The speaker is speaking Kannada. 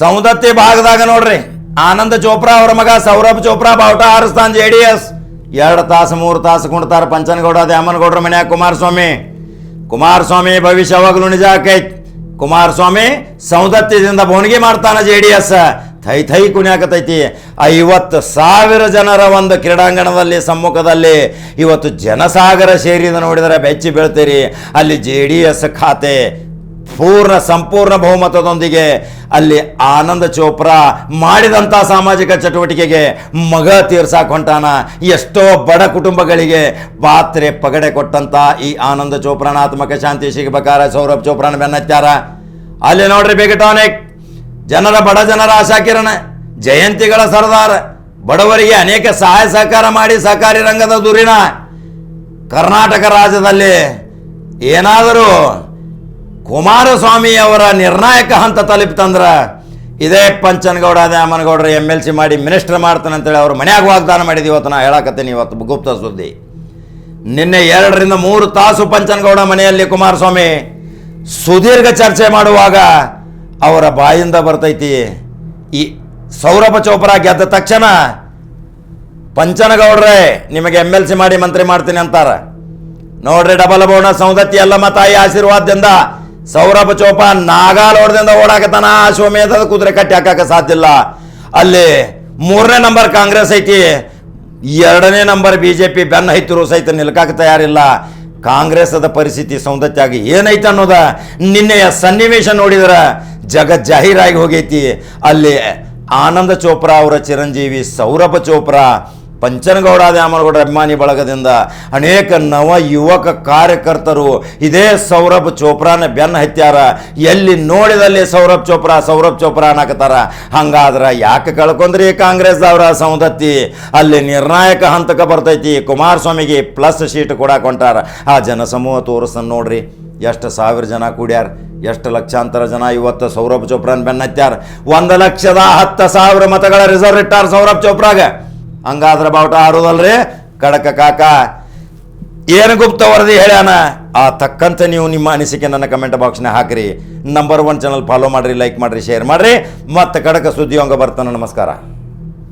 ಸೌದತ್ತಿ ಭಾಗದಾಗ ನೋಡ್ರಿ. ಆನಂದ ಚೋಪ್ರಾ ಅವರ ಮಗ ಸೌರಭ್ ಚೋಪ್ರಾ ಬಾವುಟ ಹಾರಿಸ್ತಾನ ಜೆ ಡಿ ಎಸ್ ಎರಡು ತಾಸು, ಮೂರು ತಾಸು ಕುಣ್ತಾರ ಪಂಚನಗೌಡ ದ್ಯಾಮನಗೌಡ್ರ ಮನ್ಯಾಗ ಕುಮಾರಸ್ವಾಮಿ. ಕುಮಾರಸ್ವಾಮಿ ಭವಿಷ್ಯ ನಿಜ ಆಕೈತ್. ಕುಮಾರಸ್ವಾಮಿ ಸೌದತ್ತಿದಿಂದ ಬೋಣಿಗೆ ಮಾಡ್ತಾನ ಜೆ ಡಿ ಎಸ್ ಥೈ ಥೈ ಕುಣಿಯಾಕತೈತಿ. ಐವತ್ತು ಸಾವಿರ ಜನರ ಒಂದು ಕ್ರೀಡಾಂಗಣದಲ್ಲಿ ಸಮ್ಮುಖದಲ್ಲಿ ಇವತ್ತು ಜನಸಾಗರ ಸೇರಿದ ನೋಡಿದರೆ ಬೆಚ್ಚಿ ಬೀಳ್ತೀರಿ. ಅಲ್ಲಿ ಜೆ ಡಿ ಎಸ್ ಖಾತೆ ಪೂರ್ಣ ಸಂಪೂರ್ಣ ಬಹುಮತದೊಂದಿಗೆ ಅಲ್ಲಿ ಆನಂದ ಚೋಪ್ರಾ ಮಾಡಿದಂಥ ಸಾಮಾಜಿಕ ಚಟುವಟಿಕೆಗೆ ಮಗ ತೀರ್ಸಾಕ್ ಹೊಂಟಾನ. ಎಷ್ಟೋ ಬಡ ಕುಟುಂಬಗಳಿಗೆ ಪಾತ್ರೆ ಪಗಡೆ ಕೊಟ್ಟಂತ ಈ ಆನಂದ ಚೋಪ್ರಾನ ಆತ್ಮಕ ಶಾಂತಿ ಸಿಗಬೇಕಾರ ಸೌರಭ್ ಚೋಪ್ರಾನ ಬೆನ್ನತ್ಯಾರ. ಅಲ್ಲಿ ನೋಡ್ರಿ ಬೇಗಟಾನಿಕ್ ಜನರ ಬಡ ಜನರ ಆಶಾಕಿರಣ, ಜಯಂತಿಗಳ ಸರದಾರ. ಬಡವರಿಗೆ ಅನೇಕ ಸಹಾಯ ಸಹಕಾರ ಮಾಡಿ ಸಹಕಾರಿ ರಂಗದ ದುರಿನ ಕರ್ನಾಟಕ ರಾಜ್ಯದಲ್ಲಿ ಏನಾದರೂ ಕುಮಾರಸ್ವಾಮಿ ಅವರ ನಿರ್ಣಾಯಕ ಹಂತ ತಲುಪ್ತಂದ್ರೆ ಇದೇ ಪಂಚನಗೌಡ, ದ್ಯಾಮನಗೌಡರ ಎಂ ಎಲ್ ಸಿ ಮಾಡಿ ಮಿನಿಸ್ಟರ್ ಮಾಡ್ತಾನೆ ಅಂತೇಳಿ ಅವ್ರ ಮನ್ಯಾಗ ವಾಗ್ದಾನ ಮಾಡಿದ ಇವತ್ತು ನಾ ಹೇಳಕತ್ತೀನಿ ಇವತ್ತು ಗುಪ್ತ ಸುದ್ದಿ. ನಿನ್ನೆ ಎರಡರಿಂದ ಮೂರು ತಾಸು ಪಂಚನಗೌಡ ಮನೆಯಲ್ಲಿ ಕುಮಾರಸ್ವಾಮಿ ಸುದೀರ್ಘ ಚರ್ಚೆ ಮಾಡುವಾಗ ಅವರ ಬಾಯಿಂದ ಬರ್ತೈತಿ. ಈ ಸೌರಭ ಚೋಪ್ರಾ ಗೆದ್ದ ತಕ್ಷಣ ಪಂಚನಗೌಡ್ರೆ ನಿಮಗೆ ಎಂ ಎಲ್ ಸಿ ಮಾಡಿ ಮಂತ್ರಿ ಮಾಡ್ತೀನಿ ಅಂತಾರೆ. ನೋಡ್ರಿ ಡಬಲ್ ಬೋಣ ಸೌದತ್ತಿ, ಎಲ್ಲಮ್ಮ ತಾಯಿ ಆಶೀರ್ವಾದದಿಂದ ಸೌರಭ ಚೋಪ ನಾಗಾಲೋಡದಿಂದ ಓಡಾಕತಾನ ಅಶ್ವಮೇಧದ ಕುದುರೆ ಕಟ್ಟಿ ಹಾಕಕ್ಕೆ ಸಾಧ್ಯ ಇಲ್ಲ. ಅಲ್ಲಿ ಮೂರನೇ ನಂಬರ್ ಕಾಂಗ್ರೆಸ್ ಐತಿ. ಎರಡನೇ ನಂಬರ್ ಬಿ ಜೆ ಪಿ ಬೆನ್ನ ಹೈತರು ಸಹಿತ ನಿಲ್ಕಾಕ ತಯಾರಿಲ್ಲ. ಕಾಂಗ್ರೆಸ್ದ ಪರಿಸ್ಥಿತಿ ಸೌಂದತ್ಯಾಗಿ ಏನೈತೆ ಅನ್ನೋದ ನಿನ್ನೆಯ ಸನ್ನಿವೇಶ ನೋಡಿದ್ರೆ ಜಗತ್ ಜಾಹೀರಾಗಿ ಹೋಗೈತಿ. ಅಲ್ಲಿ ಆನಂದ ಚೋಪ್ರಾ ಅವರ ಚಿರಂಜೀವಿ, ಸೌರಭ ಚೋಪ್ರಾ ಪಂಚನಗೌಡ ದ್ಯಾಮನಗೌಡರ ಅಭಿಮಾನಿ ಬಳಗದಿಂದ ಅನೇಕ ನವ ಯುವಕ ಕಾರ್ಯಕರ್ತರು ಇದೇ ಸೌರಭ್ ಚೋಪ್ರಾನ ಬೆನ್ನ ಹತ್ಯಾರ. ಎಲ್ಲಿ ನೋಡಿದಲ್ಲಿ ಸೌರಭ್ ಚೋಪ್ರಾ ಸೌರಭ್ ಚೋಪ್ರಾ ಅನ್ನಕತ್ತಾರ? ಹಂಗಾದ್ರೆ ಯಾಕೆ ಕಳ್ಕೊಂಡ್ರಿ ಕಾಂಗ್ರೆಸ್ ಅವರ ಸೌದತ್ತಿ ಅಲ್ಲಿ ನಿರ್ಣಾಯಕ ಹಂತಕ ಬರ್ತೈತಿ. ಕುಮಾರಸ್ವಾಮಿಗೆ ಪ್ಲಸ್ ಶೀಟ್ ಕೂಡ ಕೊಂಟಾರ ಆ ಜನಸಮೂಹ ತೋರಿಸ್ತಾನೆ ನೋಡ್ರಿ. ಎಷ್ಟು ಸಾವಿರ ಜನ ಕೂಡ್ಯಾರ? ಎಷ್ಟು ಲಕ್ಷಾಂತರ ಜನ ಇವತ್ತು ಸೌರಭ್ ಚೋಪ್ರಾನ್ ಬೆನ್ನತ್ಯಾರ ಒಂದು ಲಕ್ಷದ ಹತ್ತು ಸಾವಿರ ಮತಗಳ ರಿಸರ್ವ್ ಇಟ್ಟಾರ ಸೌರಭ್ ಚೋಪ್ರಾಗ. ಹಂಗಾದ್ರೆ ಬಾವುಟ ಆರೋದಲ್ರಿ ಕಡಕ ಕಾಕ, ಏನು ಗುಪ್ತ ವರದಿ ಹೇಳ್ಯಾನ? ಆ ತಕ್ಕಂತೆ ನೀವು ನಿಮ್ಮ ಅನಿಸಿಕೆ ನನ್ನ ಕಮೆಂಟ್ ಬಾಕ್ಸ್ನ ಹಾಕಿರಿ. ನಂಬರ್ ಒನ್ ಚಾನಲ್ ಫಾಲೋ ಮಾಡ್ರಿ ಲೈಕ್ ಮಾಡ್ರಿ ಶೇರ್ ಮಾಡ್ರಿ. ಮತ್ತೆ ಕಡಕ ಸುದ್ದಿ ಹಂಗೆ ಬರ್ತಾನೆ, ನಮಸ್ಕಾರ.